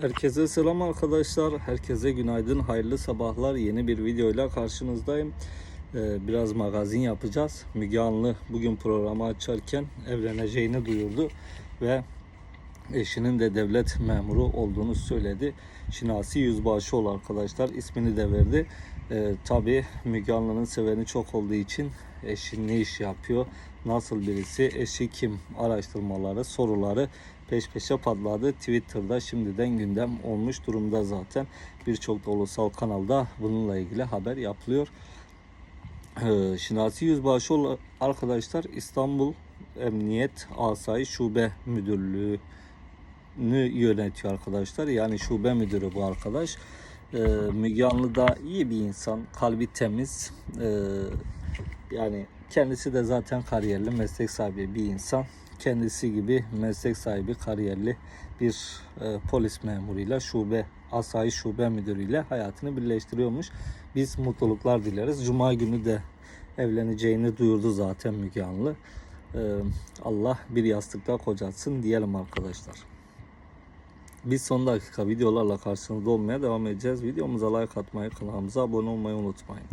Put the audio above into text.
Herkese selam arkadaşlar. Herkese günaydın, hayırlı sabahlar. Yeni bir videoyla karşınızdayım. Ee, biraz magazin yapacağız. Müge Anlı bugün programı açarken evleneceğini duyurdu ve eşinin de devlet memuru olduğunu söyledi. Şinasi Yüzbaşıoğlu arkadaşlar ismini de verdi. Ee, Tabi Müge Anlı'nın seveni çok olduğu için eşi ne iş yapıyor, nasıl birisi, eşi kim araştırmaları, soruları peş peşe patladı. Twitter'da şimdiden gündem olmuş durumda zaten. Birçok da ulusal kanalda bununla ilgili haber yapılıyor. Ee, Şinasi Yüzbaşıoğlu arkadaşlar İstanbul Emniyet Asayiş Şube Müdürlüğü yönetiyor arkadaşlar. Yani şube müdürü bu arkadaş. Ee, Müge da iyi bir insan, kalbi temiz. Ee, yani kendisi de zaten kariyerli, meslek sahibi bir insan. Kendisi gibi meslek sahibi, kariyerli bir e, polis memuruyla şube, asayiş şube müdürüyle hayatını birleştiriyormuş. Biz mutluluklar dileriz. Cuma günü de evleneceğini duyurdu zaten Müge Anlı. Ee, Allah bir yastıkta kocatsın diyelim arkadaşlar. Biz son dakika videolarla karşınızda olmaya devam edeceğiz. Videomuza like atmayı, kanalımıza abone olmayı unutmayın.